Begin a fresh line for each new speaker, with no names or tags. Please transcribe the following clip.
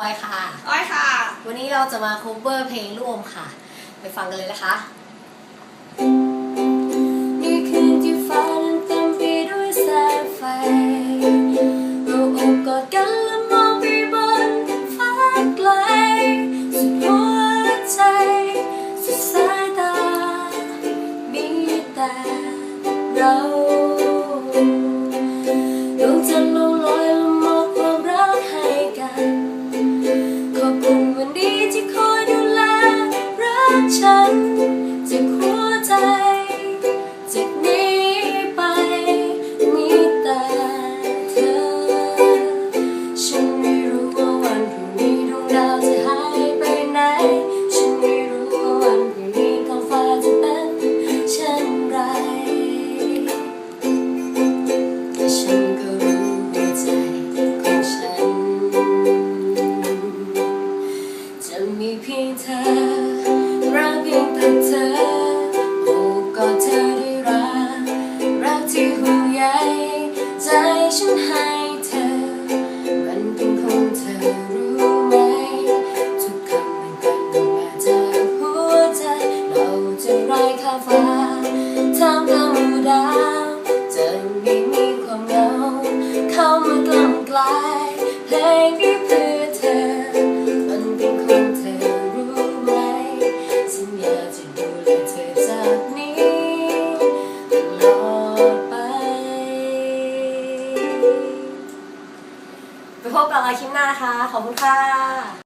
ออยค่ะ
อ้อยค่ะ
วันนี้เราจะมา cover เพลงร่วมค่ะ ไปฟังกันเลยนะคะนี่คืนที่ฟ้านั้นเต็มไปด้วยแสงไฟเราโอบกอดกันและมองไปบนฟ้าไกล สุดหัวใจ สุดสายตา มีแต่เรา อบคุณวันดีที่คอยดูแลรักฉันจากหัวใจจากนี้ไปมีแต่เธอ ฉันไม่รู้ว่าวันพรุ่งนี้ดวงดาวจะหายไปไหน ฉันไม่รู้ว่าวันพรุ่งนี้ท้องฟ้าจะเป็นเช่นไรแต่ฉัน จะมีเพียงเธอ รักเพียงแต่เธอโอบกอดเธอด้วยรัก รักที่ห่วงใยใจฉันให้เธอ มันเป็นของเธอรู้ไหม ทุกคำมันกันออกมาจากหัวใจ เราจะไร้ค่าฟ้าท่ามกลางดาวจะไม่มีความเหงา เข้ามากล่อมกลายเพลง ไปพบกับเราคลิปหน้านะคะ ขอบคุณค่ะ